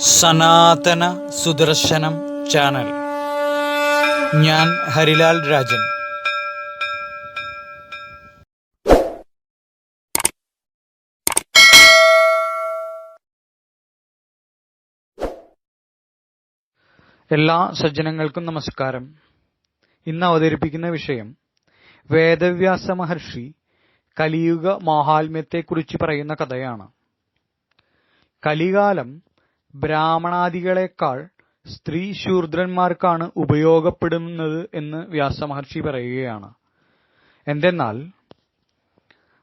സനാതന സുദർശനം ചാനൽ. ഞാൻ ഹരിലാൽ രാജൻ. എല്ലാ സജ്ജനങ്ങൾക്കും നമസ്കാരം. ഇന്ന് അവതരിപ്പിക്കുന്ന വിഷയം വേദവ്യാസ മഹർഷി കലിയുഗ മാഹാത്മ്യത്തെക്കുറിച്ച് പറയുന്ന കഥയാണ്. കലികാലം ബ്രാഹ്മണാദികളെക്കാൾ സ്ത്രീ ശൂദ്രന്മാർക്കാണ് ഉപയോഗപ്പെടുന്നത് എന്ന് വ്യാസമഹർഷി പറയുകയാണ്. എന്തെന്നാൽ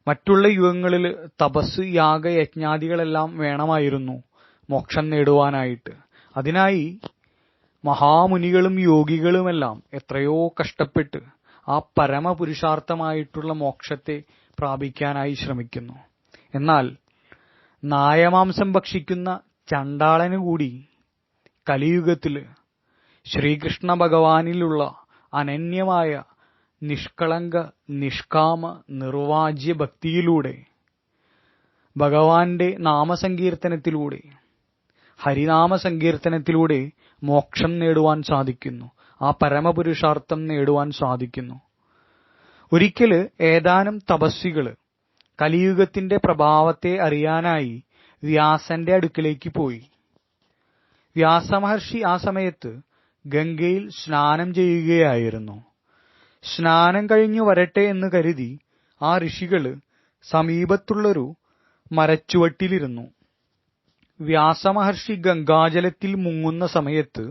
മറ്റുള്ള യുഗങ്ങളിൽ തപസ് യാഗ യജ്ഞാദികളെല്ലാം വേണമായിരുന്നു മോക്ഷം നേടുവാനായിട്ട്. അതിനായി മഹാമുനികളും യോഗികളുമെല്ലാം എത്രയോ കഷ്ടപ്പെട്ട് ആ പരമപുരുഷാർത്ഥമായിട്ടുള്ള മോക്ഷത്തെ പ്രാപിക്കാനായി ശ്രമിക്കുന്നു. എന്നാൽ നായമാംസം ഭക്ഷിക്കുന്ന ചണ്ടാളന് കൂടി കലിയുഗത്തിൽ ശ്രീകൃഷ്ണ ഭഗവാനിലുള്ള അനന്യമായ നിഷ്കളങ്ക നിഷ്കാമ നിർവാജ്യ ഭക്തിയിലൂടെ ഭഗവാന്റെ നാമസങ്കീർത്തനത്തിലൂടെ ഹരിനാമ സങ്കീർത്തനത്തിലൂടെ മോക്ഷം നേടുവാൻ സാധിക്കുന്നു. ആ പരമപുരുഷാർത്ഥം നേടുവാൻ സാധിക്കുന്നു. ഒരിക്കൽ ഏതാനും തപസ്വികൾ കലിയുഗത്തിന്റെ പ്രഭാവത്തെ അറിയാനായി വ്യാസന്റെ അടുക്കിലേക്ക് പോയി. വ്യാസമഹർഷി ആ സമയത്ത് ഗംഗയിൽ സ്നാനം ചെയ്യുകയായിരുന്നു. സ്നാനം കഴിഞ്ഞു വരട്ടെ എന്ന് കരുതി ആ ഋഷികൾ സമീപത്തുള്ളൊരു മരച്ചുവട്ടിലിരുന്നു. വ്യാസമഹർഷി ഗംഗാജലത്തിൽ മുങ്ങുന്ന സമയത്ത്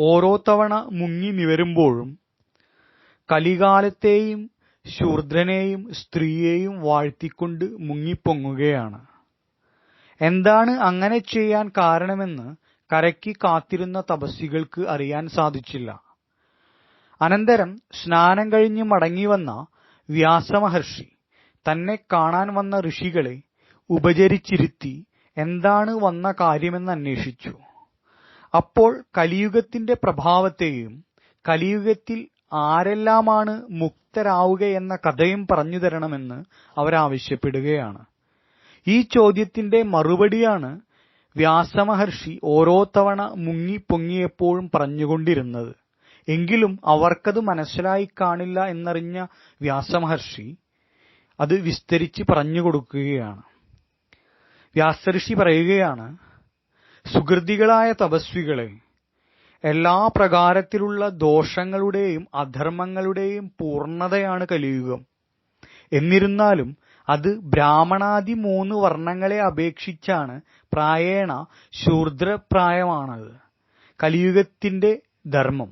ഓരോ തവണ മുങ്ങി നിവരുമ്പോഴും കലികാലത്തെയും ശൂദ്രനെയും സ്ത്രീയെയും വാഴ്ത്തിക്കൊണ്ട് മുങ്ങിപ്പൊങ്ങുകയാണ്. എന്താണ് അങ്ങനെ ചെയ്യാൻ കാരണമെന്ന് കരയ്ക്ക് കാത്തിരുന്ന തപസ്വികൾക്ക് അറിയാൻ സാധിച്ചില്ല. അനന്തരം സ്നാനം കഴിഞ്ഞ് മടങ്ങിവന്ന വ്യാസമഹർഷി തന്നെ കാണാൻ വന്ന ഋഷികളെ ഉപചരിച്ചിരുത്തി എന്താണ് വന്ന കാര്യമെന്ന് അന്വേഷിച്ചു. അപ്പോൾ കലിയുഗത്തിന്റെ പ്രഭാവത്തെയും കലിയുഗത്തിൽ ആരെല്ലാമാണ് മുക്തരാവുകയെന്ന കഥയും പറഞ്ഞു തരണമെന്ന് അവരാവശ്യപ്പെടുകയാണ്. ഈ ചോദ്യത്തിന്റെ മറുപടിയാണ് വ്യാസമഹർഷി ഓരോ തവണ മുങ്ങി പൊങ്ങിയപ്പോഴും പറഞ്ഞുകൊണ്ടിരുന്നത്. എങ്കിലും അവർക്കത് മനസ്സിലായി കാണില്ല എന്നറിഞ്ഞ വ്യാസമഹർഷി അത് വിസ്തരിച്ച് പറഞ്ഞു കൊടുക്കുകയാണ് വ്യാസഋഷി പറയുകയാണ് സുഹൃതികളായ തപസ്വികളെ എല്ലാ പ്രകാരത്തിലുള്ള ദോഷങ്ങളുടെയും അധർമ്മങ്ങളുടെയും പൂർണതയാണ് കലിയുഗം. എന്നിരുന്നാലും അത് ബ്രാഹ്മണാദി മൂന്ന് വർണങ്ങളെ അപേക്ഷിച്ചാണ് പ്രായേണ ശൂദ്രപ്രായമാണത്. കലിയുഗത്തിന്റെ ധർമ്മം.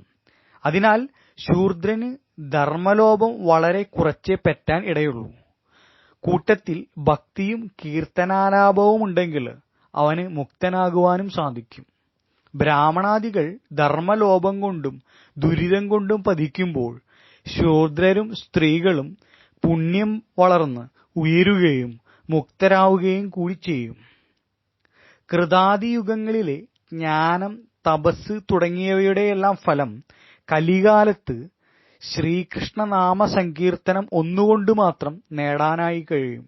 അതിനാൽ ശൂദ്രന് ധർമ്മലോപം വളരെ കുറച്ചേ പറ്റാൻ ഇടയുള്ളൂ. കൂട്ടത്തിൽ ഭക്തിയും കീർത്തനാലാപവും ഉണ്ടെങ്കിൽ അവന് മുക്തനാകുവാനും സാധിക്കും. ബ്രാഹ്മണാദികൾ ധർമ്മലോപം കൊണ്ടും ദുരിതം കൊണ്ടും പതിക്കുമ്പോൾ ശൂദ്രരും സ്ത്രീകളും പുണ്യം വളർന്ന് ഉയരുകയും മുക്തരാവുകയും കൂടി ചെയ്യും. കൃതാദിയുഗങ്ങളിലെ ജ്ഞാനം തപസ് തുടങ്ങിയവയുടെയെല്ലാം ഫലം കലികാലത്ത് ശ്രീകൃഷ്ണനാമ സങ്കീർത്തനം ഒന്നുകൊണ്ട് മാത്രം നേടാനായി കഴിയും.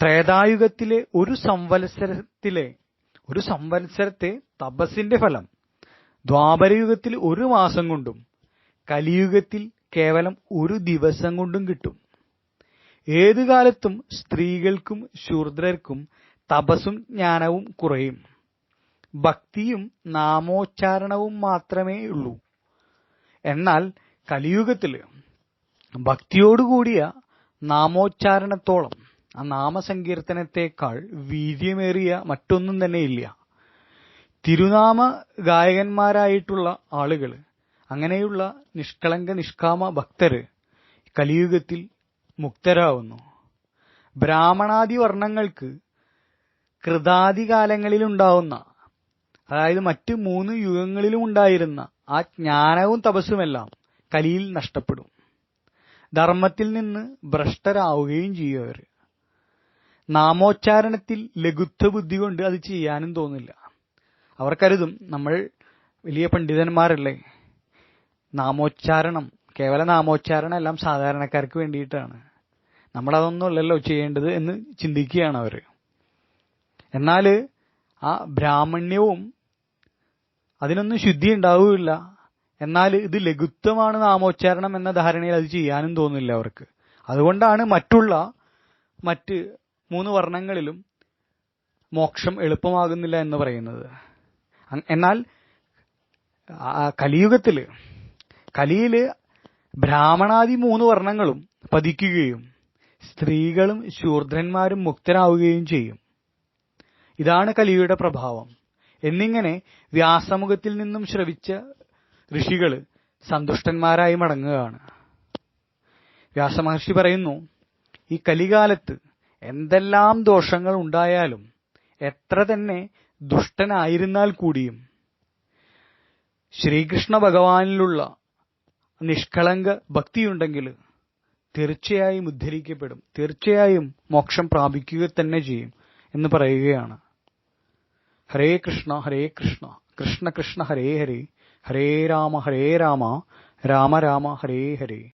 ത്രേതായുഗത്തിലെ ഒരു സംവത്സരത്തിലെ ഒരു സംവത്സരത്തെ തപസ്സിന്റെ ഫലം ദ്വാപരയുഗത്തിൽ ഒരു മാസം കൊണ്ടും കലിയുഗത്തിൽ കേവലം ഒരു ദിവസം കൊണ്ടും കിട്ടും. ഏതു കാലത്തും സ്ത്രീകൾക്കും ശൂദ്രർക്കും തപസ്സും ജ്ഞാനവും കുറയും. ഭക്തിയും നാമോച്ചാരണവും മാത്രമേ ഉള്ളൂ. എന്നാൽ കലിയുഗത്തിൽ ഭക്തിയോടുകൂടിയ നാമോച്ചാരണത്തോളം ആ നാമസങ്കീർത്തനത്തെക്കാൾ വീര്യമേറിയ മറ്റൊന്നും തന്നെ ഇല്ല. തിരുനാമ ഗായകന്മാരായിട്ടുള്ള ആളുകൾ അങ്ങനെയുള്ള നിഷ്കളങ്ക നിഷ്കാമ ഭക്തര് കലിയുഗത്തിൽ മുക്തരാവുന്നു. ബ്രാഹ്മണാദി വർണങ്ങൾക്ക് കൃതാദി കാലങ്ങളിലുണ്ടാവുന്ന അതായത് മറ്റ് മൂന്ന് യുഗങ്ങളിലും ഉണ്ടായിരുന്ന ആ ജ്ഞാനവും തപസ്സുമെല്ലാം കലിയിൽ നഷ്ടപ്പെടും. ധർമ്മത്തിൽ നിന്ന് ഭ്രഷ്ടരാവുകയും ചെയ്യും അവർ നാമോച്ചാരണത്തിൽ ലഘുത്വ ബുദ്ധി കൊണ്ട് അത് ചെയ്യാനും തോന്നില്ല. അവർ കരുതും നമ്മൾ വലിയ പണ്ഡിതന്മാരല്ലേ നാമോച്ചാരണം കേവല നാമോച്ചാരണം എല്ലാം സാധാരണക്കാർക്ക് വേണ്ടിയിട്ടാണ്. നമ്മളതൊന്നും അല്ലല്ലോ ചെയ്യേണ്ടത് എന്ന് ചിന്തിക്കുകയാണ് അവർ എന്നാൽ ആ ബ്രാഹ്മണ്യവും അതിനൊന്നും ശുദ്ധി ഉണ്ടാവുകയില്ല. എന്നാൽ ഇത് ലഘുത്വമാണ് നാമോച്ചാരണം എന്ന ധാരണയിൽ അത് ചെയ്യാനും തോന്നില്ല അവർക്ക്. അതുകൊണ്ടാണ് മറ്റുള്ള മറ്റ് മൂന്ന് വർണങ്ങളിലും മോക്ഷം എളുപ്പമാകുന്നില്ല എന്ന് പറയുന്നത്. എന്നാൽ ആ കലിയുഗത്തിൽ കലിയിൽ ബ്രാഹ്മണാദി മൂന്ന് വർണങ്ങളും പതിക്കുകയും സ്ത്രീകളും ശൂദ്രന്മാരും മുക്തരാവുകയും ചെയ്യും. ഇതാണ് കലിയുടെ പ്രഭാവം. എന്നിങ്ങനെ വ്യാസമുഖത്തിൽ നിന്നും ശ്രവിച്ച ഋഷികൾ സന്തുഷ്ടന്മാരായി മടങ്ങുകയാണ്. വ്യാസമഹർഷി പറയുന്നു ഈ കലികാലത്ത് എന്തെല്ലാം ദോഷങ്ങൾ ഉണ്ടായാലും എത്ര തന്നെ ദുഷ്ടനായിരുന്നാൽ കൂടിയും ശ്രീകൃഷ്ണ ഭഗവാനിലുള്ള നിഷ്കളങ്ക ഭക്തിയുണ്ടെങ്കിൽ തീർച്ചയായും ഉദ്ധരിക്കപ്പെടും. തീർച്ചയായും മോക്ഷം പ്രാപിക്കുക തന്നെ ചെയ്യും എന്ന് പറയുകയാണ്. ഹരേ കൃഷ്ണ ഹരേ കൃഷ്ണ കൃഷ്ണ കൃഷ്ണ ഹരേ ഹരേ ഹരേ രാമ ഹരേ രാമ രാമ രാമ ഹരേ ഹരേ.